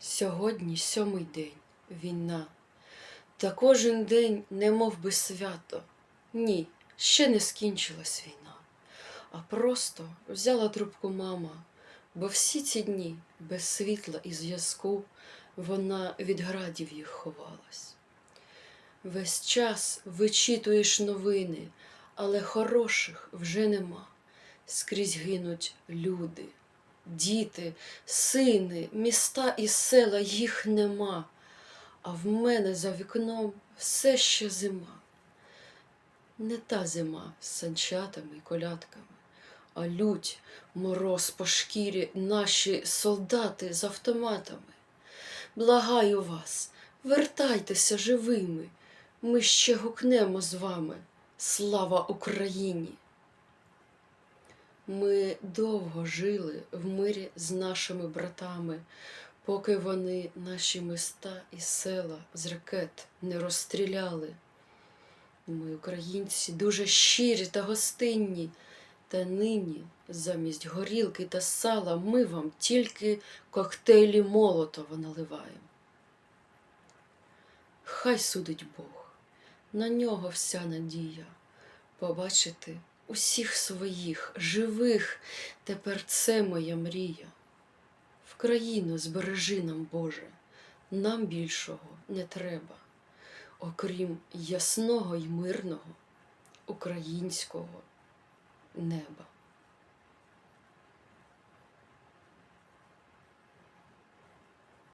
Сьогодні сьомий день війна. Та кожен день не мов би свято. Ні, ще не скінчилась війна. А просто взяла трубку мама, бо всі ці дні без світла і зв'язку вона від градів їх ховалась. Весь час вичитуєш новини, але хороших вже нема. Скрізь гинуть люди, діти, сини, міста і села їх нема. А в мене за вікном все ще зима. Не та зима з санчатами і колядками, а лють, мороз по шкірі наші солдати з автоматами. Благаю вас, вертайтеся живими, ми ще гукнемо з вами. Слава Україні! Ми довго жили в мирі з нашими братами, поки вони наші міста і села з ракет не розстріляли. Ми, українці, дуже щирі та гостинні, та нині замість горілки та сала ми вам тільки коктейлі Молотова наливаємо. Хай судить Бог, на нього вся надія побачити усіх своїх живих, тепер це моя мрія. В країну збережи нам, Боже, нам більшого не треба, окрім ясного й мирного українського неба.